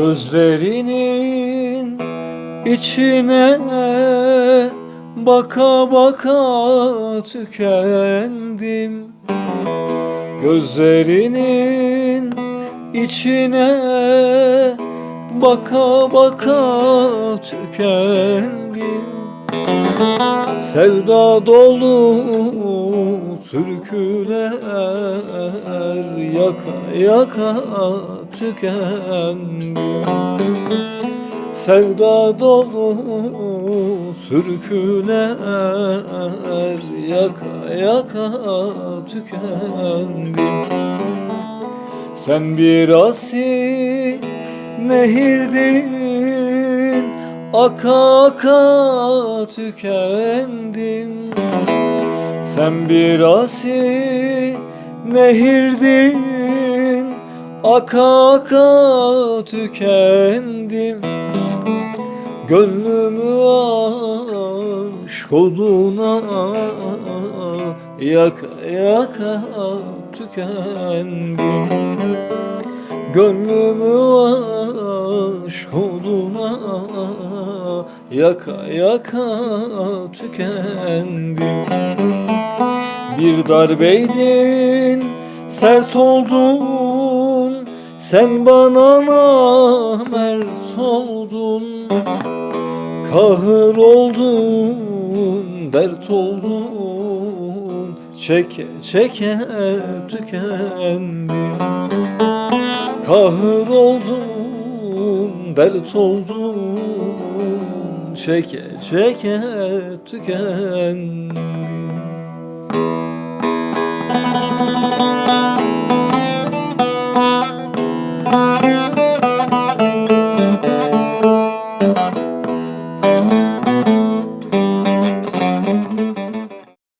Gözlerinin içine baka baka tükendim. Gözlerinin içine baka baka tükendim. Sevda dolu türküler yaka yaka tükendim Sevda dolu türküler yaka yaka tükendim Sen bir asi nehirdin Aka aka tükendim Sen bir asi nehirdin Aka aka tükendim. Gönlümü aşk oduna Yaka yaka tükendim. Gönlümü aşk oduna Yaka yaka tükendim Bir darbeydin sert oldun. Sen bana namert oldun. Kahır oldun, dert oldun. Çeke çeke tükendim Kahır oldun, dert oldun. Çeke çeke tükendim Thank